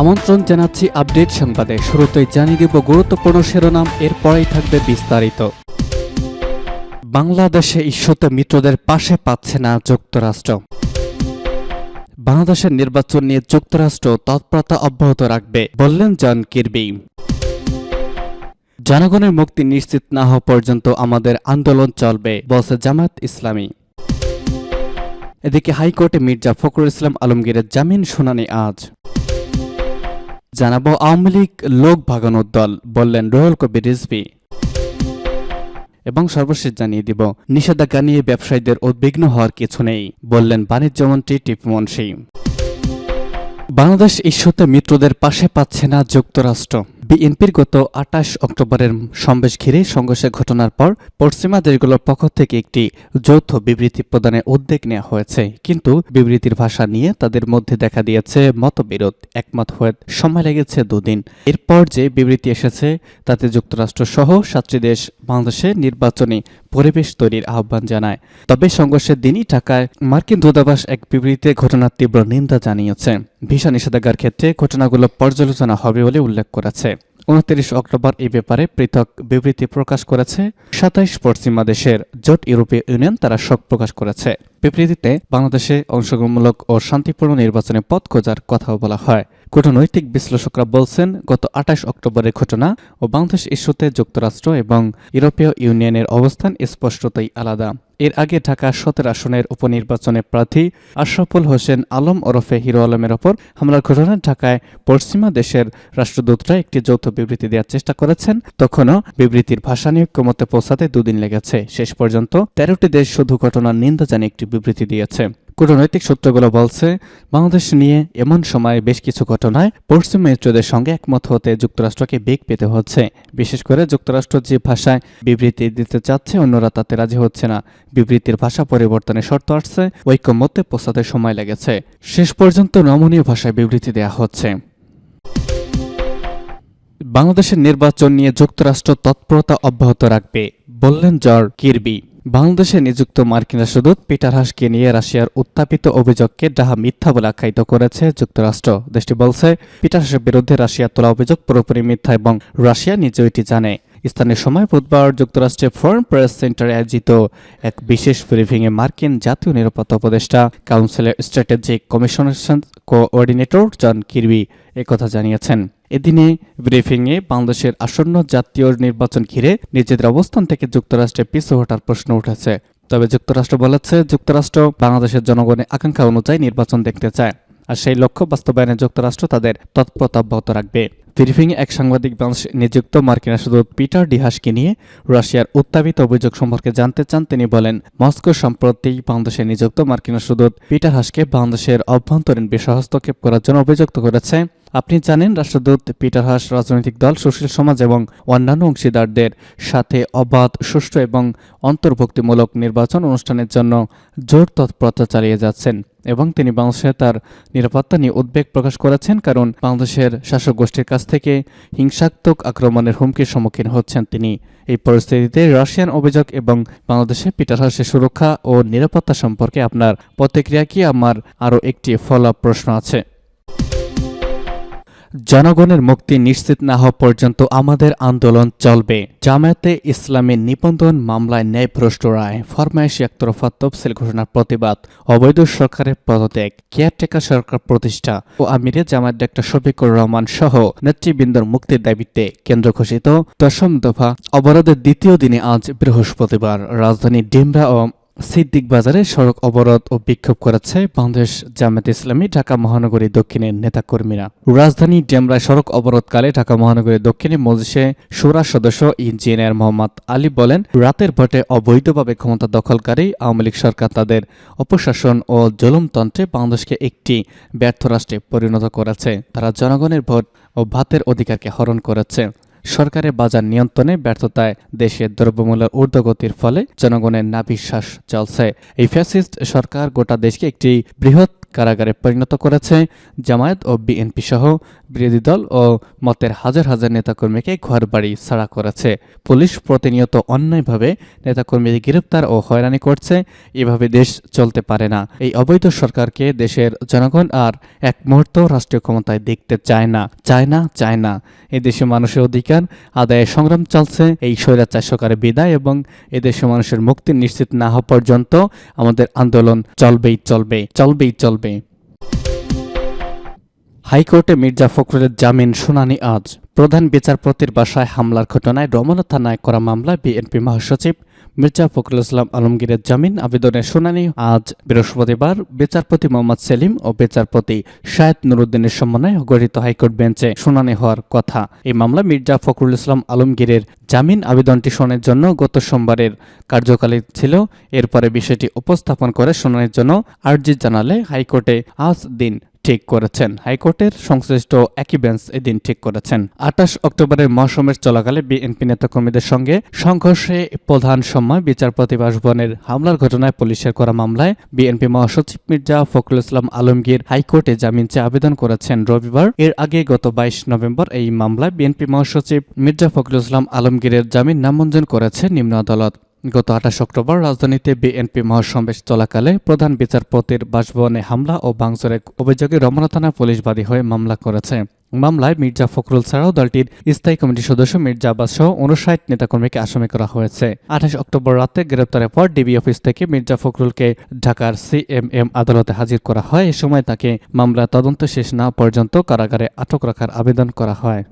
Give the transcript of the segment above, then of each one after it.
আমন্ত্রণ জানাচ্ছি আপডেট সংবাদে। শুরুতেই জানিয়ে দেব গুরুত্বপূর্ণ শিরোনাম, এরপরেই থাকবে বিস্তারিত। বাংলাদেশে ইস্যুতে মিত্রদের পাশে পাচ্ছে না যুক্তরাষ্ট্র। বাংলাদেশের নির্বাচন নিয়ে যুক্তরাষ্ট্র তৎপরতা অব্যাহত রাখবে, বললেন জন কিরবি। জনগণের মুক্তি নিশ্চিত না হওয়া পর্যন্ত আমাদের আন্দোলন চলবে, বলছে জামাত ইসলামী। এদিকে হাইকোর্টে মির্জা ফখরুল ইসলাম আলমগীরের জামিন শুনানি আজ। জানাব আওয়ামী লীগ লোক ভাগানোর দল, বললেন রোহল কবির রিজভি। এবং সর্বশেষ জানিয়ে দিব, নিষেধাজ্ঞা নিয়ে ব্যবসায়ীদের উদ্বিগ্ন হওয়ার কিছু নেই, বললেন বাণিজ্যমন্ত্রী টিপমন সিং বাংলাদেশ ইস্যুতে মিত্রদের পাশে পাচ্ছে না যুক্তরাষ্ট্র। বিএনপির গত আটাশ অক্টোবরের সমাবেশ ঘিরে সংঘর্ষের ঘটনার পর পশ্চিমা দেশগুলোর পক্ষ থেকে একটি যৌথ বিবৃতি প্রদানের উদ্যোগ নেওয়া হয়েছে। কিন্তু বিবৃতির ভাষা নিয়ে তাদের মধ্যে দেখা দিয়েছে মতবিরোধ, একমত হয়ে সময় লেগেছে দুদিন। এরপর যে বিবৃতি এসেছে, তাতে যুক্তরাষ্ট্র সহ সাতটি দেশ বাংলাদেশে নির্বাচনী পরিবেশ তৈরির আহ্বান জানায়। তবে সংঘর্ষের দিনই ঢাকায় মার্কিন দূতাবাস এক বিবৃতিতে ঘটনার তীব্র নিন্দা জানিয়েছে। ভিসা নিষেধাজ্ঞার ক্ষেত্রে ঘটনাগুলো পর্যালোচনা হবে বলে উল্লেখ করেছে। উনত্রিশ অক্টোবর এই ব্যাপারে পৃথক বিবৃতি প্রকাশ করেছে সাতাইশ পশ্চিমা দেশের জোট ইউরোপীয় ইউনিয়ন তারা শোক প্রকাশ করেছে। বিবৃতিতে বাংলাদেশে অংশগ্রহণমূলক ও শান্তিপূর্ণ নির্বাচনে পথ খোঁজার কথাও বলা হয়। কূটনৈতিক বিশ্লেষকরা বলছেন, গত আঠাশ অক্টোবরের ঘটনা ও বাংলাদেশ ইস্যুতে যুক্তরাষ্ট্র এবং ইউরোপীয় ইউনিয়নের অবস্থান স্পষ্টতই আলাদা। এর আগে ঢাকা সতেরো আসনের উপনির্বাচনে প্রার্থী আশরাফুল হোসেন আলম ওরফে হিরো আলমের ওপর হামলার ঘটনায় ঢাকায় পশ্চিমা দেশের রাষ্ট্রদূতরা একটি যৌথ বিবৃতি দেওয়ার চেষ্টা করেছেন। তখনও বিবৃতির ভাষা নিয়ে ঐক্যমতে পৌঁছাতে দুদিন লেগেছে। শেষ পর্যন্ত তেরোটি দেশ শুধু ঘটনার নিন্দা জানিয়ে একটি বিবৃতি দিয়েছে। কূটনৈতিক সূত্রগুলো বলছে, বাংলাদেশ নিয়ে এমন সময় বেশ কিছু ঘটনায় পশ্চিম মিত্রদের সঙ্গে একমত হতে যুক্তরাষ্ট্রকে বেগ পেতে হচ্ছে। বিশেষ করে যুক্তরাষ্ট্র যে ভাষায় বিবৃতি দিতে চাচ্ছে, অন্যরা তাতে রাজি হচ্ছে না। বিবৃতির ভাষা পরিবর্তনের শর্ত আসছে, ঐক্যমত্যে পৌঁছাতে সময় লেগেছে। শেষ পর্যন্ত নমনীয় ভাষায় বিবৃতি দেওয়া হচ্ছে। বাংলাদেশের নির্বাচন নিয়ে যুক্তরাষ্ট্র তৎপরতা অব্যাহত রাখবে, বললেন জর কিরবি। বাংলাদেশে নিযুক্ত মার্কিন রাষ্ট্রদূত পিটার হাসকে নিয়ে রাশিয়ার উত্থাপিত অভিযোগকে ডাহা মিথ্যা বলে আখ্যায়িত করেছে যুক্তরাষ্ট্র। দেশটি বলছে, পিটার হাসের বিরুদ্ধে রাশিয়া তোলা অভিযোগ পুরোপুরি মিথ্যা এবং রাশিয়া নিজেও এটি জানে। স্থানীয় সময় বুধবার যুক্তরাষ্ট্রের ফরেন প্রেস সেন্টারে আয়োজিত এক বিশেষ ব্রিফিংয়ে মার্কিন জাতীয় নিরাপত্তা উপদেষ্টা, কাউন্সিলের strategic commissioner coordinator John Kirby একথা জানিয়েছেন। এদিনে ব্রিফিংয়ে বাংলাদেশের আসন্ন জাতীয় নির্বাচন ঘিরে নিজেদের অবস্থান থেকে যুক্তরাষ্ট্রে পিছু হটার প্রশ্ন উঠেছে। তবে যুক্তরাষ্ট্র বলেছে, যুক্তরাষ্ট্র বাংলাদেশের জনগণের আকাঙ্ক্ষা অনুযায়ী নির্বাচন দেখতে চায় আর সেই লক্ষ্য বাস্তবায়নে যুক্তরাষ্ট্র তাদের তৎপরতা অব্যাহত রাখবে। ব্রিফিংয়ে এক সাংবাদিক বাংলাদেশ নিযুক্ত মার্কিন রাষ্ট্রদূত পিটার ডিহাসকে নিয়ে রাশিয়ার উত্থাপিত অভিযোগ সম্পর্কে জানতে চান তিনি বলেন, মস্কো সম্প্রতি বাংলাদেশে নিযুক্ত মার্কিন রাষ্ট্রদূত পিটার হাসকে বাংলাদেশের অভ্যন্তরীণ বিষয় হস্তক্ষেপ করার জন্য অভিযুক্ত করেছে। আপনি জানেন রাষ্ট্রদূত পিটার হাস রাজনৈতিক দল, সুশীল সমাজ এবং অন্যান্য অংশীদারদের সাথে অবাধ, সুষ্ঠু এবং অন্তর্ভুক্তিমূলক নির্বাচন অনুষ্ঠানের জন্য জোর তৎপরতা চালিয়ে যাচ্ছেন এবং তিনি বাংলাদেশে তার নিরাপত্তা নিয়ে উদ্বেগ প্রকাশ করেছেন কারণ বাংলাদেশের শাসক গোষ্ঠীর কাছ থেকে হিংসাত্মক আক্রমণের হুমকির সম্মুখীন হচ্ছেন তিনি। এই পরিস্থিতিতে রাশিয়ান অভিযোগ এবং বাংলাদেশে পিটার হাসের সুরক্ষা ও নিরাপত্তা সম্পর্কে আপনার প্রতিক্রিয়া কি? আমার আরও একটি ফলো প্রশ্ন আছে। জনগণের মুক্তি নিশ্চিত না হওয়া পর্যন্ত আমাদের আন্দোলন চলবে। জামায়াতে ইসলামের নিবন্ধন মামলায় ন্যায়ভ্রষ্ট রায়। ফরমায়েশি একতরফা তফসিল ঘোষণার প্রতিবাদ। অবৈধ সরকারের পদত্যাগ। কেয়ারটেকার সরকার প্রতিষ্ঠা। ও আমিরে জামায়াত ডাক্তার শফিকুর রহমান সহ নেতৃবৃন্দর মুক্তির দাবিতে কেন্দ্র ঘোষিত দশম দফা অবরোধের দ্বিতীয় দিনে আজ বৃহস্পতিবার। রাজধানী ডিমরা ও সিদ্দিক বাজারে সড়ক অবরোধ ও বিক্ষোভ করেছে বাংলাদেশ জামায়াত ইসলামী ঢাকা মহানগরী দক্ষিণের নেতাকর্মীরা। রাজধানী ডেমরায় সড়ক অবরোধকালে ঢাকা মহানগরী দক্ষিণে মজলিসে সুরা সদস্য ইঞ্জিনিয়ার মোহাম্মদ আলী বলেন, রাতের ভোটে অবৈধভাবে ক্ষমতা দখলকারী আওয়ামী লীগ সরকার তাদের অপশাসন ও জুলুমতন্ত্রে বাংলাদেশকে একটি ব্যর্থ রাষ্ট্রে পরিণত করেছে। তারা জনগণের ভোট ও ভাতের অধিকারকে হরণ করেছে। সরকারের বাজার নিয়ন্ত্রণে ব্যর্থতায় দেশের দ্রব্যমূল্যের ঊর্ধ্বগতির ফলে জনগণের নাভিশ্বাস চলছে। এই ফ্যাসিস্ট সরকার গোটা দেশকে একটি বৃহৎ কারাগারে পরিণত করেছে জামায়াত ও বিএনপি সহ বিরোধী দল ও মতের হাজার হাজার নেতাকর্মীকে ঘর বাড়ি ছাড়া করেছে। পুলিশ প্রতিনিয়ত অন্যায়ভাবে নেতাকর্মীদের গ্রেপ্তার ও হয়রানি করছে। এভাবে দেশ চলতে পারে না। এই অবৈধ সরকারকে দেশের জনগণ আর এক মুহূর্ত রাষ্ট্রীয় ক্ষমতায় দেখতে চায় না। চায় না চায় না। এদেশে মানুষের অধিকার আদায়ের সংগ্রাম চলছে। এই স্বৈরাচার সরকারের বিদায় এবং এদেশে মানুষের মুক্তি নিশ্চিত না হওয়া পর্যন্ত আমাদের আন্দোলন চলবেই চলবে চলবেই চলবে। হাইকোর্টে মির্জা ফখরুলের জামিন শুনানি আজ। প্রধান বিচারপতির বাসায় হামলার ঘটনায় রমনা থানায় করা মামলায় বিএনপি মহাসচিব মির্জা ফখরুল ইসলাম আলমগীরের জামিন, আবেদনের শুনানি। আজ বৃহস্পতিবার বিচারপতি মোহাম্মদ সেলিম ও বিচারপতি শায়েদ নুরুদ্দিনের সমন্বয়ে গঠিত হাইকোর্ট বেঞ্চে শুনানি হওয়ার কথা। এই মামলা মির্জা ফখরুল ইসলাম আলমগীরের জামিন, আবেদনটি শোনার জন্য গত সোমবারের কার্যকালী ছিল। এরপরে বিষয়টি উপস্থাপন করে শুনানির জন্য আর্জি জানালে হাইকোর্টে আজ দিন ঠিক করেছেন। হাইকোর্টের সংশ্লিষ্ট একই বেঞ্চ এদিন ঠিক করেছেন। আঠাশ অক্টোবরের মৌসুমের চলাকালে বিএনপি নেতাকর্মীদের সঙ্গে সংঘর্ষে প্রধান সময় বিচারপতি বাসভবনের হামলার ঘটনায় পুলিশের করা মামলায় বিএনপি মহাসচিব মির্জা ফখরুল ইসলাম আলমগীর হাইকোর্টে জামিন চেয়ে আবেদন করেছেন রবিবার। এর আগে গত বাইশ নভেম্বর এই মামলায় বিএনপি মহাসচিব মির্জা ফখরুল ইসলাম আলমগীরের জামিন নামঞ্জুর করেছে নিম্ন আদালত। গত আঠাশ অক্টোবর রাজধানীতে বিএনপি মহাসমাবেশ চলাকালে প্রধান বিচারপতির বাসভবনে হামলা ও ভাঙচুরের অভিযোগে রমনা থানা পুলিশ বাদী হয়ে মামলা করেছে। মামলায় মির্জা ফখরুল ছাড়াও দলটির স্থায়ী কমিটির সদস্য মির্জা আব্বাস সহ উনষাট নেতাকর্মীকে আসামি করা হয়েছে। আঠাশ অক্টোবর রাতে গ্রেপ্তারের পর ডিবি অফিস থেকে মির্জা ফখরুলকে ঢাকার সিএমএম আদালতে হাজির করা হয়। এ সময় তাকে মামলা তদন্ত শেষ না পর্যন্ত কারাগারে আটক রাখার আবেদন করা হয়।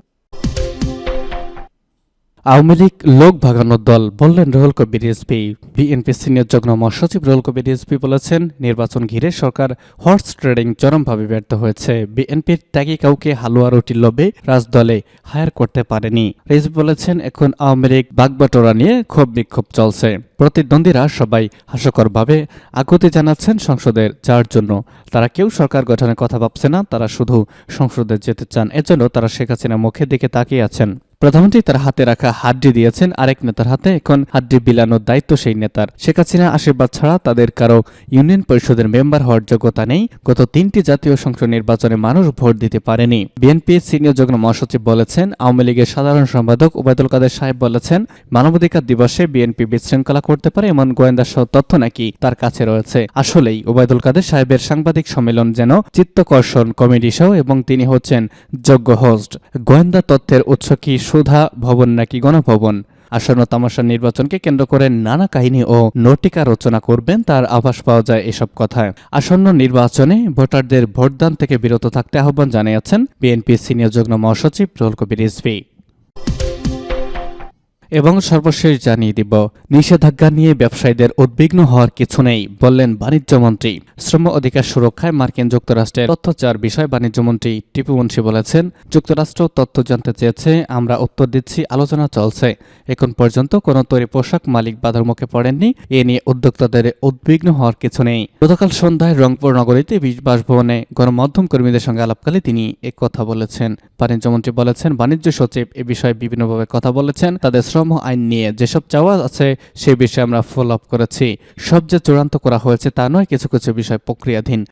আওয়ামী লীগ লোক ভাগানোর দল বললেন রুহুল কবির রিজভী বিএনপি সিনিয়র যুগ্ম মহাসচিব রুহুল কবির বলেছেন, নির্বাচন ঘিরে সরকার হর্স ট্রেডিং চরমভাবে ব্যর্থ হয়েছে। বিএনপির ত্যাগী কাউকে হালুয়া রুটির লোভে রাজদলে হায়ার করতে পারেনি। রিজভী বলেছেন, এখন আওয়ামী লীগ বাগবাটোরা নিয়ে ক্ষোভ বিক্ষোভ চলছে। প্রতিদ্বন্দ্বীরা সবাই হাস্যকরভাবে আকুতি জানাচ্ছেন সংসদের যাওয়ার জন্য। তারা কেউ সরকার গঠনের কথা ভাবছে না, তারা শুধু সংসদে যেতে চান। এজন্য তারা শেখ হাসিনা মুখের দিকে তাকিয়ে আছেন। প্রধানমন্ত্রী তার হাতে রাখা হাড্ডি দিয়েছেন। আরেক নেতার হাতে এখন হাড্ডি বিলানোর দায়িত্ব সেই নেতার। শেখ হাসিনা আশীর্বাদ ছাড়া তাদের কারও ইউনিয়ন পরিষদের মেম্বার হওয়ার যোগ্যতা নেই। গত তিনটি জাতীয় সংসদ নির্বাচনে মানুষ ভোট দিতে পারেনি। বিএনপির সিনিয়র যুগ্ম মহাসচিব বলেছেন, আওয়ামী লীগের সাধারণ সম্পাদক ওবায়দুল কাদের সাহেব বলেছেন, মানবাধিকার দিবসে বিএনপি বিশৃঙ্খলা করতে পারে এমন গোয়েন্দা সহ তথ্য নাকি তার কাছে রয়েছে। আসলেই ওবায়দুল কাদের সাহেবের সাংবাদিক সম্মেলন যেন চিত্তকর্ষণ কমেডি শো এবং তিনি হচ্ছেন যোগ্য হোস্ট গোয়েন্দা তথ্যের উৎস কি সুধা ভবন নাকি গণভবন? আসন্ন তামাশা নির্বাচনকে কেন্দ্র করে নানা কাহিনী ও নটিকা রচনা করবেন তার আভাস পাওয়া যায় এসব কথায়। আসন্ন নির্বাচনে ভোটারদের ভোটদান থেকে বিরত থাকতে আহ্বান জানিয়েছেন বিএনপি সিনিয়র যুগ্ম মহাসচিব প্রহল কবির রিজভী এবং সর্বশেষ জানিয়ে দিব, নিষেধাজ্ঞা নিয়ে ব্যবসায়ীদের উদ্বিগ্ন হওয়ার কিছু নেই, বললেন বাণিজ্যমন্ত্রী শ্রম অধিকার সুরক্ষায় মার্কিন যুক্তরাষ্ট্রের তথ্য চার বিষয় বাণিজ্যমন্ত্রী টিপু মুন্সি বলেছেন, যুক্তরাষ্ট্র তথ্য জানতে চেয়েছে, আমরা উত্তর দিচ্ছি, আলোচনা চলছে। এখন পর্যন্ত কোনো তৈরি পোশাক মালিক বাধার মুখে পড়েননি, এ নিয়ে উদ্যোক্তাদের উদ্বিগ্ন হওয়ার কিছু নেই। গতকাল সন্ধ্যায় রংপুর নগরীতে বাসভবনে গণমাধ্যম কর্মীদের সঙ্গে আলাপকালে তিনি কথা বলেছেন। বাণিজ্যমন্ত্রী বলেছেন, বাণিজ্য সচিব এ বিষয়ে বিভিন্নভাবে কথা বলেছেন, তাদের শ্রম আইন নিয়ে যেসব চাওয়া আছে, সে বিষয়ে আমরা ফলো আপ করেছি। সব যে চূড়ান্ত করা হয়েছে তা নয়, কিছু কিছু বিষয় প্রক্রিয়াধীন।